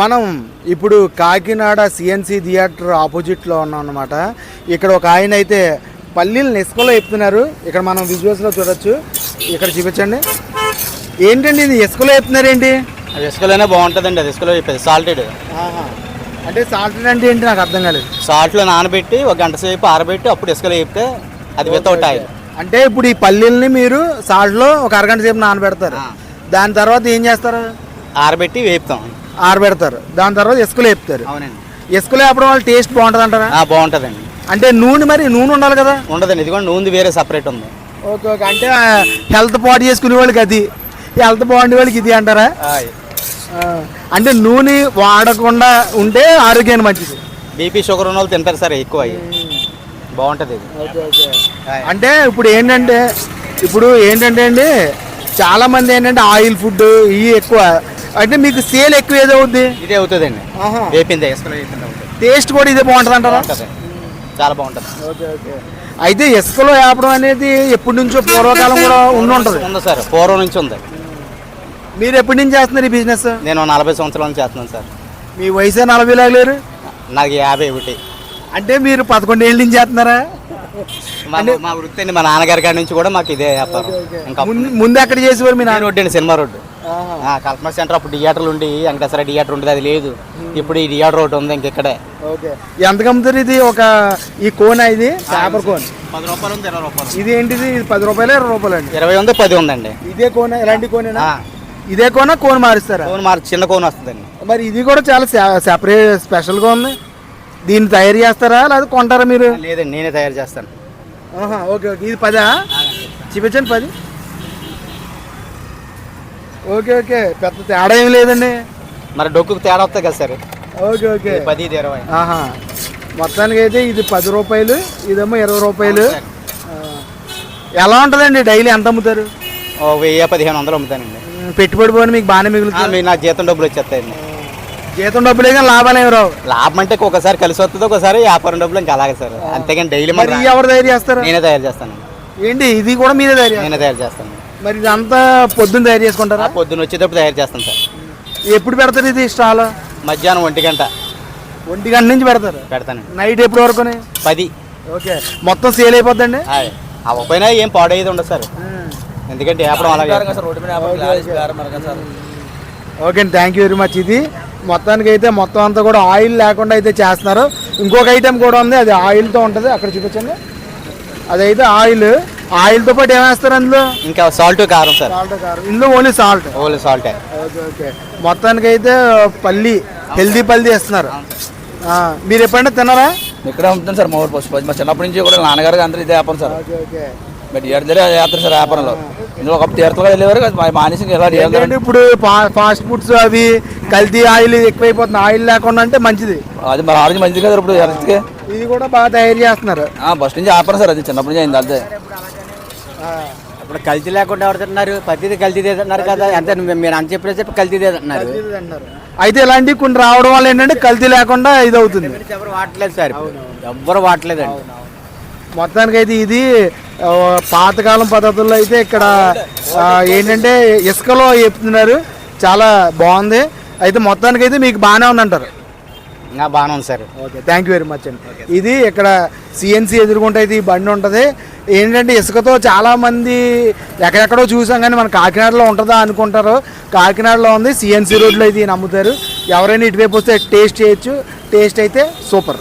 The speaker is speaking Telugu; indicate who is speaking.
Speaker 1: మనం ఇప్పుడు కాకినాడ సిఎన్సి థియేటర్ ఆపోజిట్లో ఉన్నాం అన్నమాట. ఇక్కడ ఒక ఆయన అయితే పల్లీలను ఇసుకలో ఎత్తుతున్నారు ఇక్కడ మనం విజువల్స్లో చూడొచ్చు. ఇక్కడ చూపించండి. ఏంటండి ఇది? ఇసుకలో ఎత్తున్నారేంటి?
Speaker 2: అది ఇసుకలోనే బాగుంటుందండి. అది ఇసుకలో సాల్టెడ్.
Speaker 1: అంటే సాల్ట్ అంటే ఏంటి? నాకు అర్థం కాలేదు.
Speaker 2: సాల్ట్లో నానబెట్టి ఒక గంట సేపు ఆరబెట్టి అప్పుడు ఇసుకలో వేపితే అది వితౌట్ ఆయిల్.
Speaker 1: అంటే ఇప్పుడు ఈ పల్లీల్ని మీరు సాల్ట్లో ఒక అరగంట సేపు నానబెడతారు. దాని తర్వాత ఏం చేస్తారు?
Speaker 2: ఆరబెట్టి వేపుతాం.
Speaker 1: ఆరబెడతారు. దాని తర్వాత ఇసుకలో వేపుతారు.
Speaker 2: అవునండి.
Speaker 1: ఇసుకలో వేపడం వల్ల టేస్ట్ బాగుంటుంది అంటారా
Speaker 2: బాగుంటుందండి.
Speaker 1: అంటే నూనె మరి నూనె ఉండాలి కదా?
Speaker 2: ఉండదండి. ఇది కూడా నూనె వేరే సపరేట్ ఉంది.
Speaker 1: Okay okay. అంటే హెల్త్ పాడు చేసుకునే వాళ్ళకి అది. హెల్త్ బాగుండే వాళ్ళకి ఇది అంటారా? అంటే నూనె వాడకుండా ఉంటే ఆరోగ్యానికి మంచిది.
Speaker 2: బీపీ షుగర్ ఉన్న వాళ్ళు తింటారు సార్ ఎక్కువ బాగుంటుంది ఇది.
Speaker 1: అంటే ఇప్పుడు ఏంటంటే ఇప్పుడు ఏంటంటే అండి చాలా మంది ఏంటంటే ఆయిల్ ఫుడ్ ఇవి ఎక్కువ. అంటే మీకు సేల్ ఎక్కువ ఏదో అవుద్ది
Speaker 2: ఇదే అవుతుందండి. వేపిందే ఇసుకలో వేపిందే
Speaker 1: టేస్ట్ కూడా ఇదే బాగుంటుంది. అంటారా
Speaker 2: చాలా బాగుంటుంది.
Speaker 1: Okay okay. అయితే ఇసుకలో వేపడం అనేది ఎప్పటి నుంచో పూర్వకాలం కూడా ఉండి ఉంటుంది.
Speaker 2: ఉంది సార్ పూర్వం నుంచి ఉంది.
Speaker 1: మీరు ఎప్పటి నుంచి చేస్తున్నారు ఈ బిజినెస్?
Speaker 2: నేను నలభై సంవత్సరాల నుంచి చేస్తున్నాను సార్.
Speaker 1: మీ వయసే నలభై లేరు?
Speaker 2: నాకు యాభై ఒకటి.
Speaker 1: అంటే మీరు పదకొండు ఏళ్ళ నుంచి చేస్తున్నారా?
Speaker 2: మా వృత్తి అండి మా నాన్నగారి కాడి నుంచి కూడా మాకు ఇదే వ్యాపారం ఇంకా
Speaker 1: ముందు ఎక్కడ చేసేవారు మీ నాన్న?
Speaker 2: రోడ్డు అండి సినిమా రోడ్డు. కల్పన సెంటర్ అప్పుడు థియేటర్లు ఉండి వెంకటేశ్వర థియేటర్ ఉండేది అది లేదు. ఇప్పుడు ఈ థియేటర్ ఒకటి ఉంది ఇంక ఇక్కడే.
Speaker 1: ఓకే. ఎంత అమ్ముతారు ఇది? ఒక ఈ కోన్ ఇది? పేపర్ కోన్
Speaker 2: పది రూపాయలు ఉంది ఇరవై రూపాయలు.
Speaker 1: ఇది ఏంటిది? ఇది పది రూపాయలు ఇరవై రూపాయలు అండి?
Speaker 2: ఇరవై ఉంది పది ఉందండి.
Speaker 1: ఇదే కోన ఇలాంటి కోనేనా ఇదే కోన కోన్ మారుస్తారా?
Speaker 2: కోన్ మార్చి చిన్న కోన్ వస్తుందండి.
Speaker 1: మరి ఇది కూడా చాలా సెపరేట్ స్పెషల్గా ఉంది. దీన్ని తయారు చేస్తారా? లేదా కొంటారా మీరు?
Speaker 2: లేదండి నేనే తయారు చేస్తాను.
Speaker 1: Okay okay. ఇది పదా? చూపించండి పది. Okay okay. పెద్ద తేడా ఏం లేదండి.
Speaker 2: మరి డొక్కుకు తేడా వస్తాయి కదా సార్?
Speaker 1: Okay okay.
Speaker 2: పది ఇది ఇరవై.
Speaker 1: ఆహా. మొత్తానికి అయితే ఇది పది రూపాయలు ఇదేమో ఇరవై రూపాయలు. ఎలా ఉంటుందండి డైలీ ఎంత అమ్ముతారు?
Speaker 2: ఓ వెయ్యి పదిహేను వందలు అమ్ముతానండి.
Speaker 1: పెట్టుబడి పోని మీకు బాగానే మిగులుతుంది.
Speaker 2: నాకు జీతం డబ్బులు వచ్చేస్తాయండి.
Speaker 1: జీతం డబ్బులే కానీ లాభాలు ఏమి రావు.
Speaker 2: లాభం అంటే ఒకసారి కలిసి వస్తుంది ఒకసారి వ్యాపారం డబ్బులు ఇంకా అలాగే సార్. అంతేగాని డైలీ
Speaker 1: మరి ఎవరు తయారు చేస్తారు?
Speaker 2: నేనే తయారు చేస్తాను
Speaker 1: ఏంటి? ఇది కూడా మీరే తయారు
Speaker 2: నేనే తయారు చేస్తాను.
Speaker 1: మరి ఇదంతా పొద్దున్న తయారు చేసుకుంటారా?
Speaker 2: పొద్దున్న వచ్చేటప్పుడు తయారు చేస్తాను సార్.
Speaker 1: ఎప్పుడు పెడతారు ఇది స్టాల్?
Speaker 2: మధ్యాహ్నం ఒంటి గంట.
Speaker 1: ఒంటి గంట నుంచి పెడతారు?
Speaker 2: పెడతానండి
Speaker 1: నైట్ ఎప్పుడు వరకు
Speaker 2: పది.
Speaker 1: ఓకే. మొత్తం సేల్ అయిపోద్దండి.
Speaker 2: అవ్వకపోయినా ఏం పాడేది ఉండదు సార్. ఎందుకంటే అలాగే
Speaker 1: ఓకే అండి థ్యాంక్ యూ వెరీ మచ్ ఇది మొత్తానికి అయితే మొత్తం అంతా కూడా ఆయిల్ లేకుండా అయితే చేస్తున్నారు. ఇంకొక ఐటెం కూడా ఉంది అది ఆయిల్తో ఉంటుంది. అక్కడ చూపించండి. అదైతే ఆయిల్ ఆయిల్తో పాటు ఏమేస్తారు అందులో?
Speaker 2: ఇంకా సాల్ట్ కారం సార్.
Speaker 1: సాల్ట్ కారం. ఇందులో only salt?
Speaker 2: Only సాల్టే.
Speaker 1: Okay okay. మొత్తానికి అయితే పల్లి హెల్దీ పల్లి ఇస్తున్నారు ఆ, మీరు ఎప్పుడైనా తిన్నారా?
Speaker 3: ఇక్కడే అమ్ముతాను సార్ మా ఊరు పశు మా చిన్నప్పటి నుంచి కూడా నాన్నగారు అందరూ ఇదే వ్యాపారం సార్.
Speaker 1: Okay okay.
Speaker 3: బట్ ఏడు దగ్గర చేస్తారు సార్ వ్యాపారంలో. ఇందులో ఒక తీర్థలుగా వెళ్ళేవారు కదా, మా మానేసి ఎలా
Speaker 1: ఏంటంటే ఇప్పుడు ఫా- ఫాస్ట్ ఫుడ్స్ అవి కల్తీ ఆయిల్ ఎక్కువైపోతుంది ఆయిల్ లేకుండా అంటే మంచిది.
Speaker 3: అది మరి ఆరోగ్యం మంచిది కదా ఇప్పుడు
Speaker 1: ఇది కూడా బాగా తయారు చేస్తున్నారు.
Speaker 3: ఫస్ట్ నుంచి వ్యాపారం సార్ అది చిన్నప్పటి నుంచి అయింది అంతే.
Speaker 4: ఇప్పుడు కల్తీ లేకుండా ఎవరుతున్నారు ప్రతిదీ కల్తీ తింటున్నారు కదా. అంతే మీరు అంత చెప్పిన చెప్పి కల్తీ తింటున్నారు.
Speaker 1: అయితే ఇలాంటివి కొన్ని రావడం వల్ల ఏంటంటే కల్తీ లేకుండా ఇది అవుతుంది.
Speaker 4: ఎవరు వాడలేదు సార్. ఎవ్వరు వాడలేదండి
Speaker 1: మొత్తానికి అయితే ఇది పాతకాలం పద్ధతుల్లో అయితే ఇక్కడ ఏంటంటే ఇసుకలో చెప్తున్నారు. చాలా బాగుంది. అయితే మొత్తానికి అయితే మీకు బాగానే ఉందంటారు.
Speaker 2: ఇంకా బాగానే ఉంది sir.
Speaker 1: Okay thank you very much అండి. ఇది ఇక్కడ సిఎన్సి ఎదుర్కొంటే అయితే ఈ బండి ఉంటుంది. ఏంటంటే ఇసుకతో చాలామంది ఎక్కడెక్కడో చూసాం కానీ మన కాకినాడలో ఉంటుందా అనుకుంటారు. కాకినాడలో ఉంది సిఎన్సీ రోడ్లో ఇది నమ్ముతారు. ఎవరైనా ఇటువైపు వస్తే టేస్ట్ చేయొచ్చు. టేస్ట్ అయితే సూపర్.